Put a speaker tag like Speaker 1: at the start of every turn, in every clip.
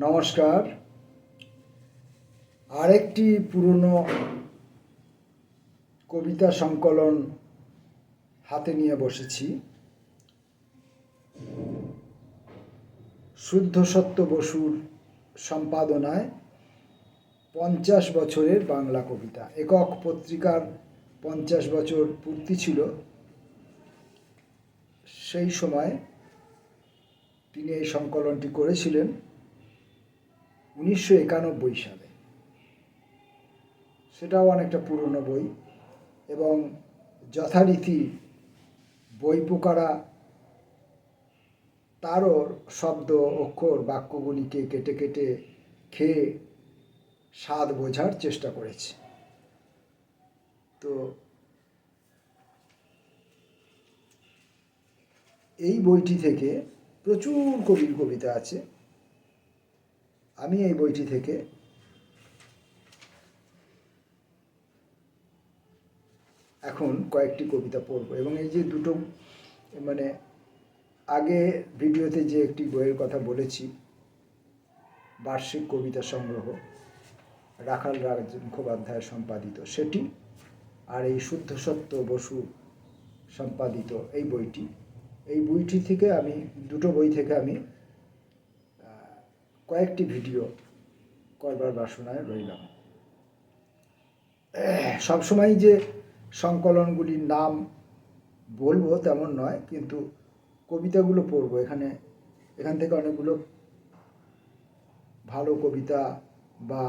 Speaker 1: নমস্কার। আরেকটি পুরনো কবিতা সংকলন হাতে নিয়ে বসেছি। শুদ্ধ সত্য বসুর সম্পাদনায় পঞ্চাশ বছরের বাংলা কবিতা। একক পত্রিকার পঞ্চাশ বছর পূর্তি ছিল। সেই সময় তিনি এই সংকলনটি করেছিলেন। উনিশশো একানব্বই সালে। সেটাও অনেকটা পুরনো বই এবং যথারীতি বই পোকারা তারও শব্দ, অক্ষর, বাক্যগুলিকে কেটে কেটে খেয়ে স্বাদ বোঝার চেষ্টা করেছে। তো এই বইটি থেকে প্রচুর কবির কবিতা আছে। আমি এই বইটি থেকে এখন কয়েকটি কবিতা পড়ব এবং এই যে দুটো মানে আগে ভিডিওতে যে একটি বইয়ের কথা বলেছি, বার্ষিক কবিতা সংগ্রহ, রাখাল রাজ মুখোপাধ্যায় সম্পাদিত, সেটি আর এই শুদ্ধ সত্য বসু সম্পাদিত এই বইটি। এই বইটি থেকে আমি, দুটো বই থেকে আমি কয়েকটি ভিডিও করবার বাসনায় রইলাম। সবসময় যে সংকলনগুলির নাম বলব তেমন নয়, কিন্তু কবিতাগুলো পড়ব। এখানে, এখান থেকে অনেকগুলো ভালো কবিতা বা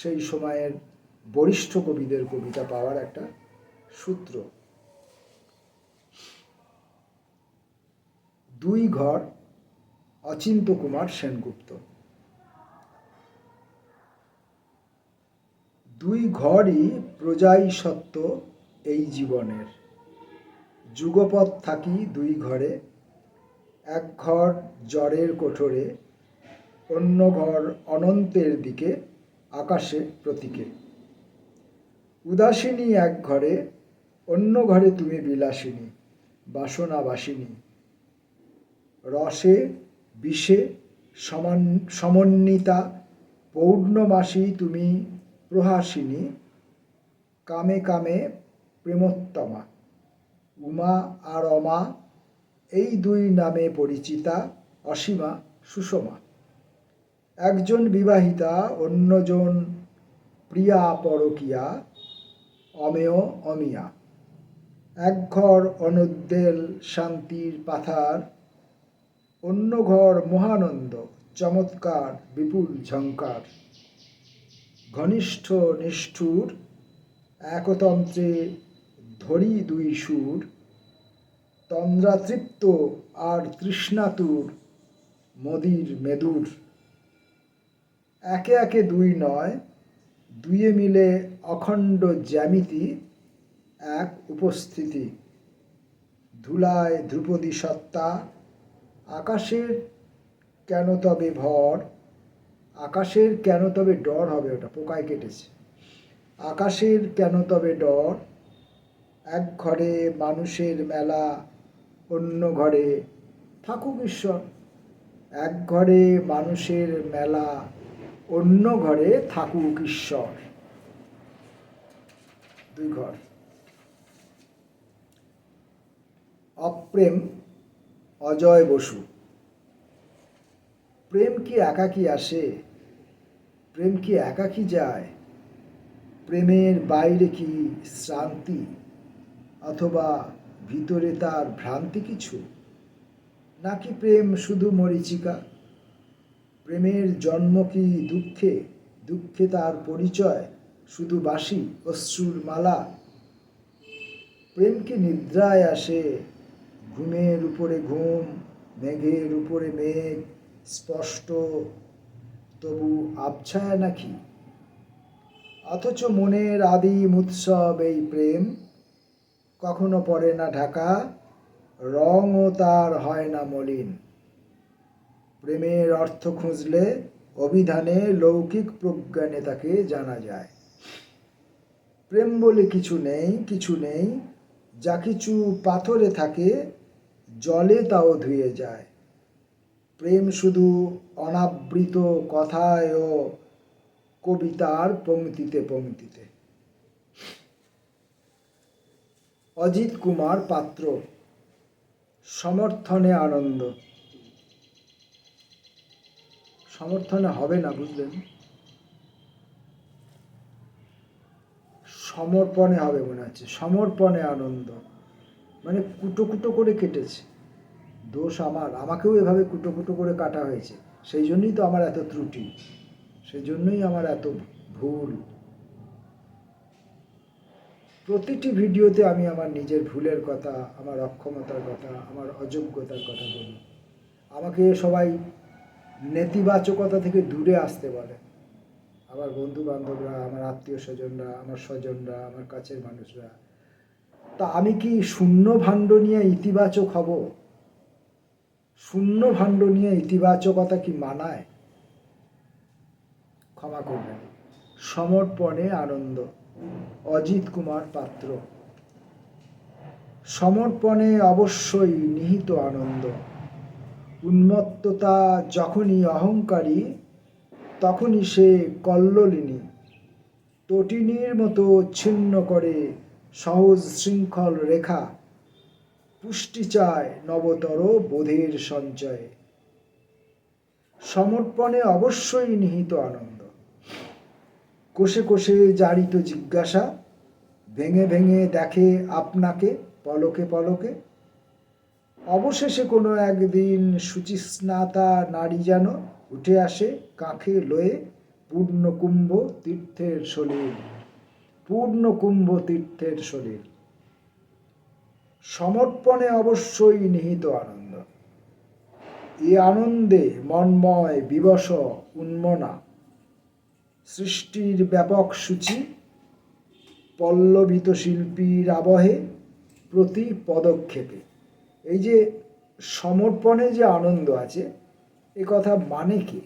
Speaker 1: সেই সময়ের বরিষ্ঠ কবিদের কবিতা পাওয়ার একটা সূত্র। দুই ঘর অচিন্ত কুমার সেনগুপ্ত। দুই ঘরই প্রজাই সত্য এই জীবনের। যুগপথ থাকি দুই ঘরে, এক ঘর জ্বরের কোঠরে, অন্য ঘর অনন্তের দিকে আকাশে প্রতীকে। উদাসিনী এক ঘরে, অন্য ঘরে তুমি বিলাসিনী, বাসনাবাসিনী। রসে, বিষে, সমান, সমন্বিতা পৌর্ণমাসী তুমি প্রহাসিনী কামে কামে প্রেমোত্তমা, উমা আর অমা এই দুই নামে পরিচিতা অসীমা, সুষমা। একজন বিবাহিতা, অন্যজন প্রিয়া পরকিয়া অমেয় অমিয়া। এক ঘর অনুদ্বেল শান্তির পাথার, অন্য ঘর মহানন্দ, চমৎকার, বিপুল ঝঙ্কার ঘনিষ্ঠ নিষ্ঠুর, একতন্ত্রে ধরি দুই সুর, তন্দ্রাতৃপ্ত আর তৃষ্ণাতুর, মদির মেদুর। একে একে দুই নয়, দুয়ে মিলে অখণ্ড জ্যামিতি, এক উপস্থিতি। ধুলায় ধ্রুপদী সত্তা, আকাশের কেন তবে ভর? আকাশের কেন তবে ডর হবে ওটা, পোকায় কেটেছে। আকাশের কেন তবে ডর? এক ঘরে মানুষের মেলা, অন্য ঘরে থাকুক ঈশ্বর। এক ঘরে মানুষের মেলা, অন্য ঘরে থাকুক ঈশ্বর। দুই ঘর। অপ্রেম, অজয় বসু। প্রেম কি একাকী আসে? প্রেম কি একাকী যায়? প্রেমের বাইরে কি শ্রান্তি? অথবা ভিতরে তার ভ্রান্তি কিছু? নাকি প্রেম শুধু মরিচিকা? প্রেমের জন্ম কি দুঃখে? দুঃখে তার পরিচয় শুধু বাসি অশ্রুর মালা? প্রেম কি নিদ্রায় আসে? ঘুমের উপরে ঘুম, মেঘের উপরে মেঘ, স্পষ্ট তবু আবছায়া নাকি? অথচ মনের আদিম উৎসব এই প্রেম। কখনো পড়ে না ঢাকা, রঙও তার হয় না মলিন। প্রেমের অর্থ খুঁজলে অভিধানে লৌকিক প্রজ্ঞানে তাকে জানা যায়। প্রেম বলে কিছু নেই কিছু নেই, যা কিছু পাথরে থাকে, জলে তাও ধুয়ে যায়। প্রেম শুধু অনাবৃত কথায় ও কবিতার পংক্তিতে পংক্তিতে অজিত কুমার পাত্র, সমর্থনে আনন্দ। সমর্থনে হবে না, বুঝলেন? সমর্পণে হবে মনে হচ্ছে, সমর্পণে আনন্দ। মানে কুটো কুটো করে কেটেছে। দোষ আমার, আমাকেও এভাবে কুটো কুটো করে কাটা হয়েছে। সেই জন্যই তো আমার এত ত্রুটি। সেই জন্যই আমার এত ভুল। প্রতিটি ভিডিওতে আমি আমার নিজের ভুলের কথা, আমার অক্ষমতার কথা, আমার অযোগ্যতার কথা বলি। আমাকে সবাই নেতিবাচকতা থেকে দূরে আসতে বলে। আমার বন্ধু বান্ধবরা আমার আত্মীয় স্বজনরা, আমার স্বজনরা, আমার কাছের মানুষরা। তা আমি কি শূন্য ভাণ্ড নিয়ে ইতিবাচক হব? শূন্য ভাণ্ড নিয়ে ইতিবাচকতা কি মানায়? ক্ষমা করবেন। সমর্পণে আনন্দ। অজিত কুমার পাত্র। সমর্পণে অবশ্যই নিহিত আনন্দ। উন্মত্ততা যখনই অহংকারী, তখনই সে কল্লোলিনী। তটিনীর মতো ছিন্ন করে সহজ শৃঙ্খল রেখা পুষ্টি চায় নবতর বোধের সঞ্চয়ে। সমর্পণে অবশ্যই নিহিত আনন্দ। কোষে কোষে জারিত জিজ্ঞাসা, ভেঙে ভেঙে দেখে আপনাকে পলকে পলকে। অবশেষে কোনো একদিন সুচিস্নাতা নারী যেন উঠে আসে কাঁখে লয়ে পূর্ণকুম্ভ তীর্থের শরীর পূর্ণকুম্ভ তীর্থের শরীর সমর্পণে অবশ্যই নিহিত আনন্দ। এই আনন্দে মন্ময় বিবশ উন্মনা। সৃষ্টির ব্যাপক সূচি, পল্লবিত শিল্পীর আবহে প্রতি পদক্ষেপে। এই যে সমর্পণে যে আনন্দ আছে, এ কথা মানে কে?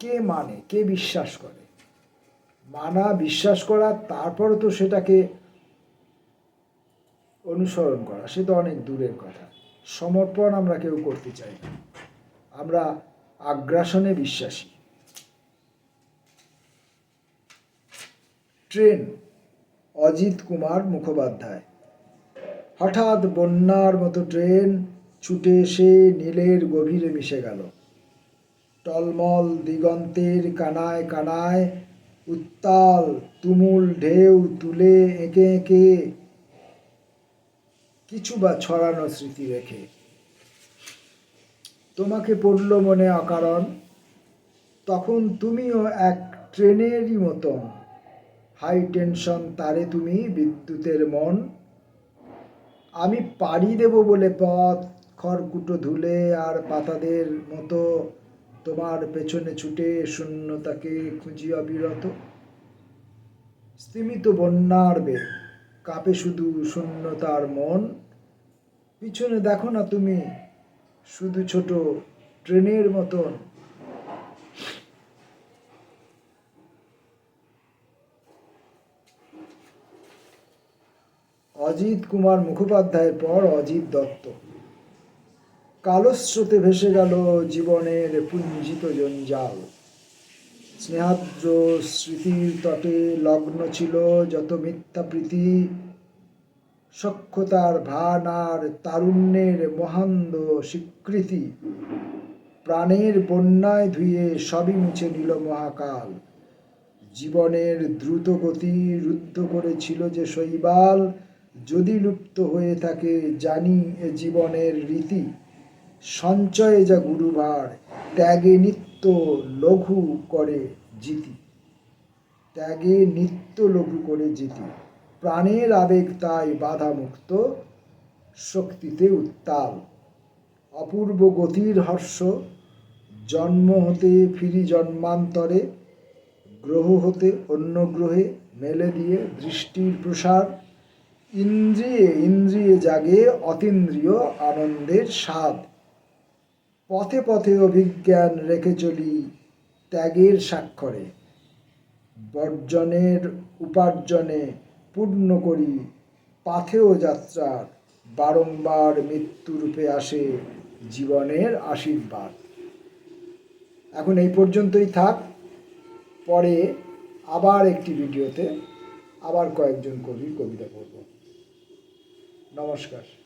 Speaker 1: কে মানে? কে বিশ্বাস করে? মানা বিশ্বাস করা তারপর তো সেটাকে অনুসরণ করা, সে তো অনেক দূরের কথা। সমর্পণ আমরা কেউ করতে চাই না। আমরা আগ্রাসনে বিশ্বাসী। ট্রেন, অজিত কুমার মুখোপাধ্যায়। হঠাৎ বন্যার মতো ট্রেন ছুটে এসে নীলের গভীরে মিশে গেল। টলমল দিগন্তের কানায় কানায় উত্তাল তুমুল ঢেউ তুলে এঁকে এঁকে কিছু বা ছড়ানো স্মৃতি রেখে। তোমাকে পড়ল মনে অকারণ, তখন তুমিও এক ট্রেনেরই মতন। হাই টেনশন তারে তুমি বিদ্যুতের মন। আমি পাড়ি দেব বলে পথ, খড়কুটো ধুলে আর পাতাদের মতো তোমার পেছনে ছুটে শূন্যতাকে খুঁজি অবিরত স্তিমিত বন্যার বেগ। কাঁপে শুধু শূন্যতার মন। পিছনে দেখো না তুমি, শুধু ছোট ট্রেনের মতন। অজিত কুমার মুখোপাধ্যায়ের পর অজিত দত্ত। কালস্রোতে ভেসে গেল জীবনের পুঞ্জিত জঞ্জাল। স্নেহাদ্র স্মৃতির তটে লগ্ন ছিল যত মিথ্যা প্রীতি সক্ষতার ভান আর তারুণ্যের মহান্দ স্বীকৃতি। প্রাণের বন্যায় ধুয়ে সবই মুছে নিল মহাকাল। জীবনের দ্রুত গতি রুদ্ধ করেছিল যে শৈবাল, যদি লুপ্ত হয়ে থাকে জানি এ জীবনের রীতি। সঞ্চয়ে যা গুরুভার, ত্যাগে নিত্য লঘু করে জিতি। ত্যাগে নিত্য লঘু করে জিতি। প্রাণের আবেগ তাই বাধামুক্ত, শক্তিতে উত্তাল। অপূর্ব গতির হর্ষ, জন্ম হতে ফিরি জন্মান্তরে, গ্রহ হতে অন্য গ্রহে মেলে দিয়ে দৃষ্টির প্রসার। ইন্দ্রিয়ে ইন্দ্রিয়ে জাগে অতীন্দ্রিয় আনন্দের স্বাদ। পথে পথে অভিজ্ঞান রেখে চলি ত্যাগের স্বাক্ষরে। বর্জনের উপার্জনে পূর্ণ করি পাথেয় যাত্রার বারংবার মৃত্যুরূপে আসে জীবনের আশীর্বাদ। এখন এই পর্যন্তই থাক। পরে আবার একটি ভিডিওতে আবার কয়েকজন কবির কবিতা পড়ব। নমস্কার।